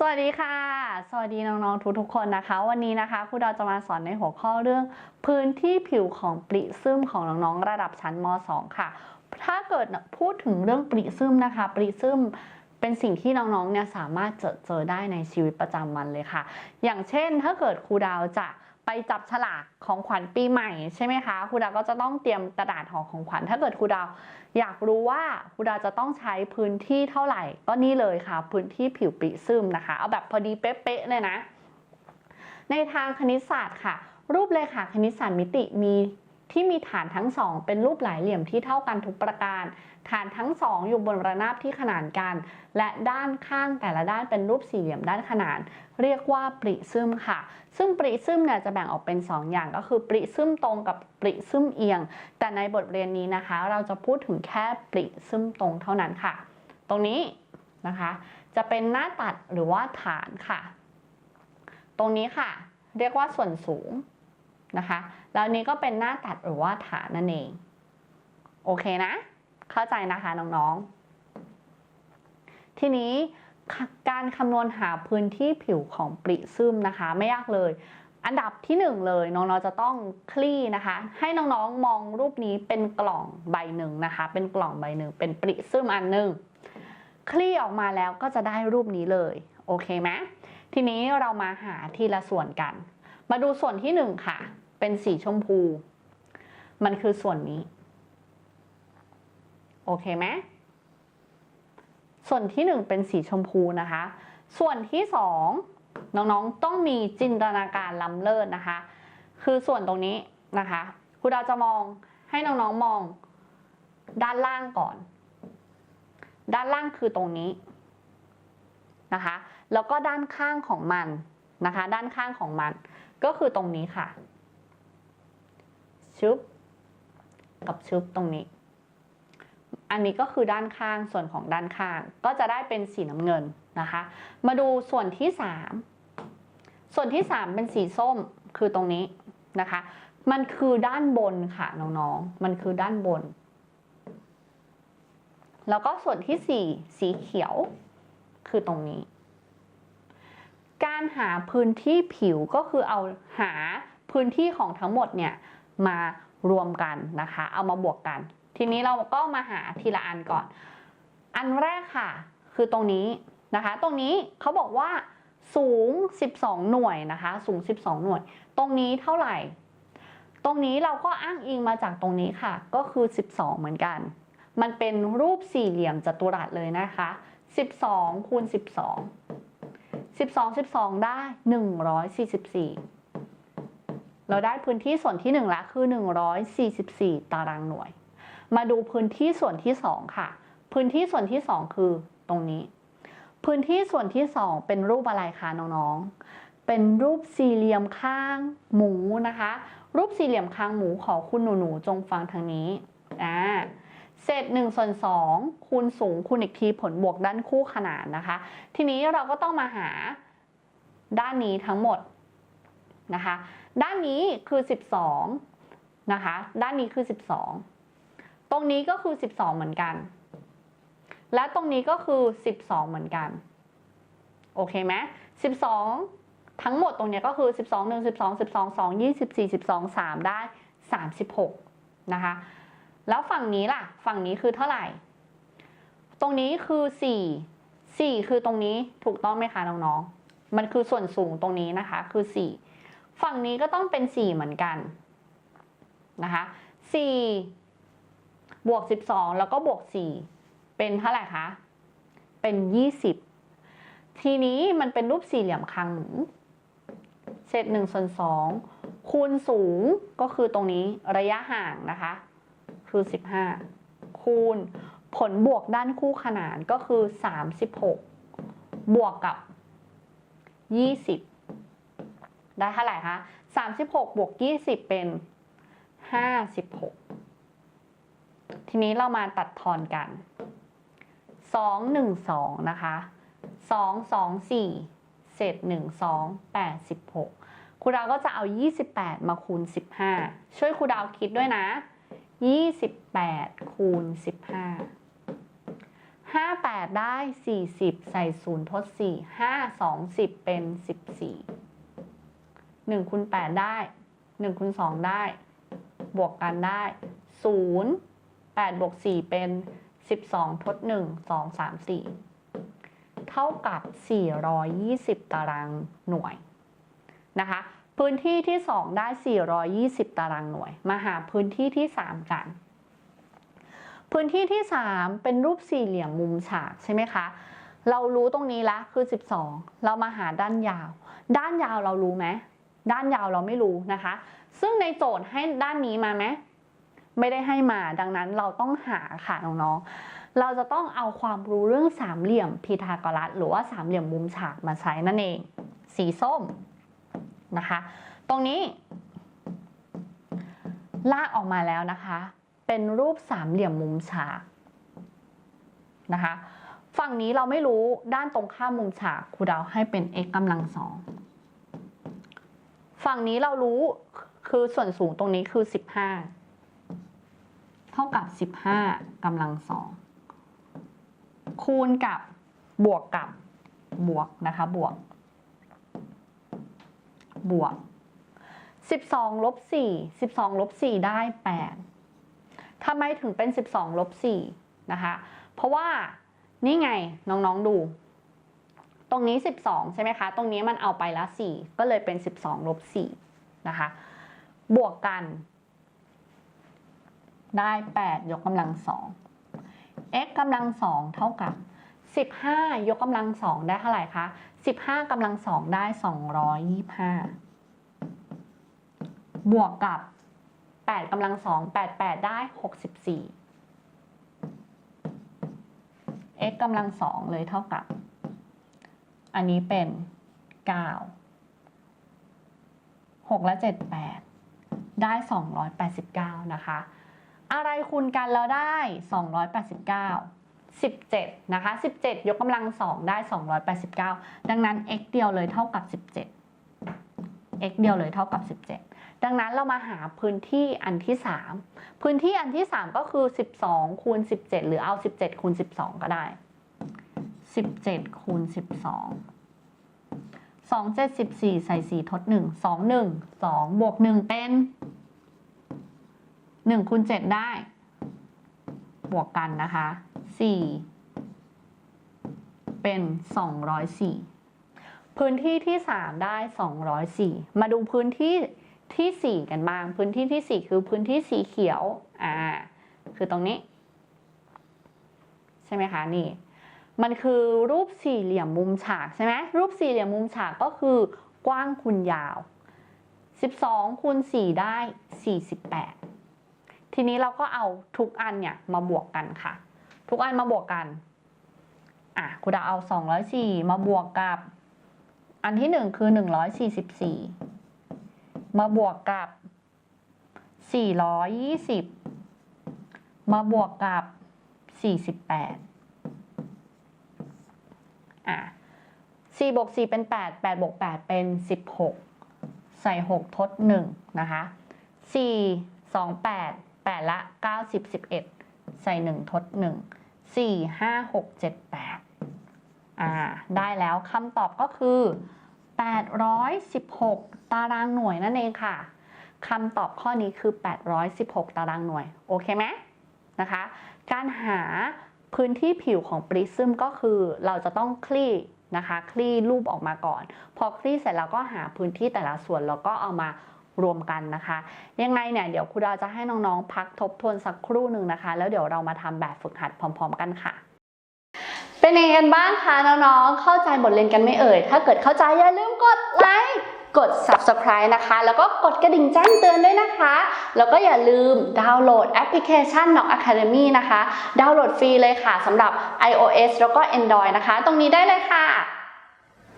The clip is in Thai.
สวัสดีค่ะ สวัสดีน้องๆทุกๆคนนะคะ วันนี้นะคะครูดาวจะมาสอนในหัวข้อเรื่อง พื้นที่ผิวของปริซึมของน้องๆระดับชั้นม .2 ค่ะ ถ้าเกิดพูดถึงเรื่องปริซึมนะคะ ปริซึมเป็นสิ่งที่น้องๆเนี่ยสามารถเจอเจอได้ในชีวิตประจำวันเลยค่ะ อย่างเช่น ถ้าเกิดครูดาวจะ ไปจับฉลากของขวัญปีใหม่ใช่ไหมคะครูดาวก็จะต้องเตรียมกระดาษห่อของขวัญถ้าเกิดครูดาวอยากรู้ว่าครูดาวจะต้องใช้พื้นที่เท่าไหร่ ก็นี่เลยค่ะ พื้นที่ผิวปีซึมนะคะ เอาแบบพอดีเป๊ะๆเลยนะ ในทางคณิตศาสตร์ค่ะ รูปเลขาคณิตศาสตร์มิติมี ที่มีฐานทั้งสองเป็นรูปหลายเหลี่ยมที่เท่ากันทุกประการ ฐานทั้งสองอยู่บนระนาบที่ขนานกัน และด้านข้างแต่ละด้านเป็นรูปสี่เหลี่ยมด้านขนาน เรียกว่าปริซึมค่ะ ซึ่งปริซึมเนี่ยจะแบ่งออกเป็น 2 อย่างก็คือปริซึมตรงกับปริซึมเอียง แต่ในบทเรียนนี้นะคะ เราจะพูดถึงแค่ปริซึมตรงเท่านั้นค่ะ ตรงนี้นะคะ จะเป็นหน้าตัดหรือว่าฐานค่ะ ตรงนี้ค่ะ เรียกว่าส่วนสูง นะคะแล้วนี้ก็เป็นหน้าตัดหรือว่าฐานนั่นเอง โอเคนะ เข้าใจนะคะน้องๆ ทีนี้การคำนวณหาพื้นที่ผิวของปริซึมนะคะ ไม่ยากเลย อันดับที่หนึ่งเลยน้องๆจะต้องคลี่นะคะ ให้น้องๆมองรูปนี้เป็นกล่องใบหนึ่งนะคะ เป็นกล่องใบหนึ่งเป็นปริซึมอันหนึ่งคลี่ออกมาแล้วก็จะได้รูปนี้เลย โอเคไหมทีนี้เรามาหาทีละส่วนกัน มาดูส่วนที่หนึ่งค่ะ เป็นสีชมพู มันคือส่วนนี้ โอเคไหมส่วนที่หนึ่งเป็นสีชมพูนะคะ ส่วนที่สองน้องๆต้องมีจินตนาการล้ำเลิศนะคะ คือส่วนตรงนี้นะคะครูดาวจะมองให้น้องๆมองด้านล่างก่อน ด้านล่างคือตรงนี้นะคะ แล้วก็ด้านข้างของมัน นะคะ ด้านข้างของมัน ก็คือตรงนี้ค่ะชึบกับชึบตรงนี้ อันนี้ก็คือด้านข้างส่วนของด้านข้าง ก็จะได้เป็นสีน้ำเงินนะคะ มาดูส่วนที่3ส่วนที่3เป็นสีส้มคือตรงนี้นะคะ มันคือด้านบนค่ะน้องๆ มันคือด้านบน แล้วก็ส่วนที่4สีเขียวคือตรงนี้ การหาพื้นที่ผิวก็คือเอาหาพื้นที่ของทั้งหมดเนี่ยมารวมกันนะคะ เอามาบวกกัน ทีนี้เราก็มาหาทีละอันก่อน อันแรกค่ะ คือตรงนี้นะคะ ตรงนี้เขาบอกว่าสูง 12 หน่วยนะคะ สูง 12 หน่วย ตรงนี้เท่าไหร่ ตรงนี้เราก็อ้างอิงมาจากตรงนี้ค่ะ ก็คือ 12 เหมือนกัน มันเป็นรูปสี่เหลี่ยมจัตุรัสเลยนะคะ 12คูณ12 12 12 ได้ 144 เราได้พื้นที่ส่วนที่1ละคือ 144 ตารางหน่วย มาดูพื้นที่ส่วนที่ 2 ค่ะ พื้นที่ส่วนที่ 2 คือตรงนี้ พื้นที่ส่วนที่ 2 เป็นรูปอะไรคะน้องๆ เป็นรูปสี่เหลี่ยมข้างหมูนะคะ รูปสี่เหลี่ยมข้างหมูขอคุณหนูๆจงฟังทางนี้อ่า เศษ1ส่วน2คูณสูงคูณอีกทีผลบวกด้านคู่ขนานนะคะ ทีนี้เราก็ต้องมาหาด้านนี้ทั้งหมดนะคะ ด้านนี้คือ 12นะคะ ด้านนี้คือ 12 ตรงนี้ก็คือ 12 เหมือนกัน และตรงนี้ก็คือ 12 เหมือนกัน โอเคไหม12 ทั้งหมดตรงนี้ก็คือ 12 1 12 12 2 24 12 3 ได้ 36 นะคะ แล้วฝั่งนี้ล่ะ ฝั่งนี้คือเท่าไหร่ ตรงนี้คือ4 4คือตรงนี้ถูกต้องไหมคะน้องๆ มันคือส่วนสูงตรงนี้นะคะคือ4ฝั่งนี้ก็ต้องเป็น4เหมือนกันนะคะ4บวก12แล้วก็บวก4เป็นเท่าไหร่คะ เป็น20ทีนี้มันเป็นรูปสี่เหลี่ยมคางหมูเศษ1ส่วน2คูณสูงก็คือตรงนี้ระยะห่างนะคะ คือ 15 คูณ ผลบวกด้านคู่ขนานก็คือ 36 บวกกับ 20 ได้เท่าไหร่คะ 36 บวก 20 เป็น 56 ทีนี้เรามาตัดทอนกัน 2 1 2 นะคะ 2 2 4 เศษ 1 2 86ครูดาวก็จะเอา 28 มาคูณ 15 ช่วยครูดาวคิดด้วยนะ 28 คูณ 15 5 8 ได้ 40 ใส่0ทด 4 5 2 10 เป็น 14 1คูณ8ได้1คูณ2ได้ บวกกันได้ 0 8บวก4เป็น 12 ทด 1 2 3 4 เท่ากับ 420 ตารางหน่วยนะคะ พื้นที่ที่ 2 ได้ 420 ตารางหน่วย มาหาพื้นที่ที่ 3 กัน พื้นที่ที่ 3 เป็นรูปสี่เหลี่ยมมุมฉากใช่ไหมคะ เรารู้ตรงนี้ละคือ 12 เรามาหาด้านยาว ด้านยาวเรารู้ไหมด้านยาวเราไม่รู้นะคะ ซึ่งในโจทย์ให้ด้านนี้มาไหมไม่ได้ให้มาดังนั้นเราต้องหาค่ะน้องๆ เราจะต้องเอาความรู้เรื่องสามเหลี่ยมพีทาโกรัสหรือว่าสามเหลี่ยมมุมฉากมาใช้นั่นเอง สีส้ม นะคะ ตรงนี้ลากออกมาแล้วนะคะ เป็นรูปสามเหลี่ยมมุมฉากนะคะ ฝั่งนี้เราไม่รู้ด้านตรงข้ามมุมฉากครูดาวให้เป็น x กำลังสองฝั่งนี้เรารู้คือส่วนสูงตรงนี้คือ 15 เท่ากับ 15กำลังสองคูณกับบวกกับบวกนะคะบวก บวก 12ลบ4 12ลบ4ได้ 8ทำไมถึงเป็น 12ลบ4นะคะ เพราะว่านี่ไงน้องๆดู ตรงนี้ 12 ใช่ไหมคะ ตรงนี้มันเอาไปละ 4 ก็เลยเป็น 12ลบ4นะคะ บวกกัน ได้ 8 ยกกำลัง 2 x กำลัง 2 เท่ากับ 15 ยกกำลัง2ได้เท่าไหร่คะ15กำลัง2ได้ 225 บวกกับ 8กำลัง2 8 8 ได้ 64 x กำลัง2เลยเท่ากับ อันนี้เป็น 9 6 และ 7 8 ได้ 289 นะคะ อะไรคูณกันแล้วได้ 289 17 นะคะ 17 ยกกำลัง 2 ได้ 289 ดังนั้น x เดียวเลยเท่ากับ 17 x เดียวเลยเท่ากับ 17 ดังนั้นเรามาหาพื้นที่อันที่ 3 พื้นที่อันที่ 3 ก็คือ 12 คูณ 17 หรือเอา 17 คูณ 12 ก็ได้ 17 คูณ 12 2 7 14 ใส่ 4 ทด 1 2 1 2 บวก 1 เป็น 1คูณ7ได้ บวกกันนะคะ 4 เป็น 204 พื้นที่ที่ 3 ได้ 204 มาดูพื้นที่ที่ 4 กันบ้าง พื้นที่ที่ 4 คือพื้นที่สีเขียว อ่า คือตรงนี้ ใช่ไหมคะ นี่ มันคือรูปสี่เหลี่ยมมุมฉากใช่ไหมรูปสี่เหลี่ยมมุมฉากก็คือกว้างคูณยาว 12คูณ4ได้ 48 ทีนี้เราก็เอาทุกอันเนี่ยมาบวกกันค่ะ ทุกอันมาบวกกัน อะคุณดาเอาสองร้อยสี่มาบวกกับ อันที่หนึ่งคือหนึ่งร้อยสี่สิบสี่มาบวกกับสี่ร้อยยี่สิบมาบวกกับสี่สิบแปดอะสี่บวกสี่เป็นแปดแปดบวกแปดเป็นสิบหกใส่หกทดหนึ่งนะคะสี่สองแปดแปดละเก้าสิบสิบเอ็ดใส่หนึ่งทดหนึ่ง 4 5 6 7 8อ่าได้แล้วคำตอบก็คือ 816 ตารางหน่วยนั่นเองค่ะคำตอบข้อนี้คือ 816 ตารางหน่วย โอเคไหมนะคะ การหาพื้นที่ผิวของปริซึมก็คือเราจะต้องคลี่นะคะ คลี่รูปออกมาก่อน พอคลี่เสร็จแล้วก็หาพื้นที่แต่ละส่วนแล้วก็เอามา รวมกันนะคะ ยังไงเนี่ยเดี๋ยวครูดาวจะให้น้องๆ พักทบทวนสักครู่หนึ่งนะคะ แล้วเดี๋ยวเรามาทำแบบฝึกหัดพร้อม ๆ กันค่ะเป็นยังไงกันบ้างคะน้องๆ เข้าใจบทเรียนกันไม่เอ่ย ถ้าเกิดเข้าใจอย่าลืมกดไลค์ กด subscribe นะคะ แล้วก็กดกระดิ่งแจ้งเตือนด้วยนะคะ แล้วก็อย่าลืมดาวน์โหลดแอปพลิเคชัน Knock Academy นะคะ ดาวน์โหลดฟรีเลยค่ะสำหรับ iOS แล้วก็ Android นะคะ ตรงนี้ได้เลยค่ะ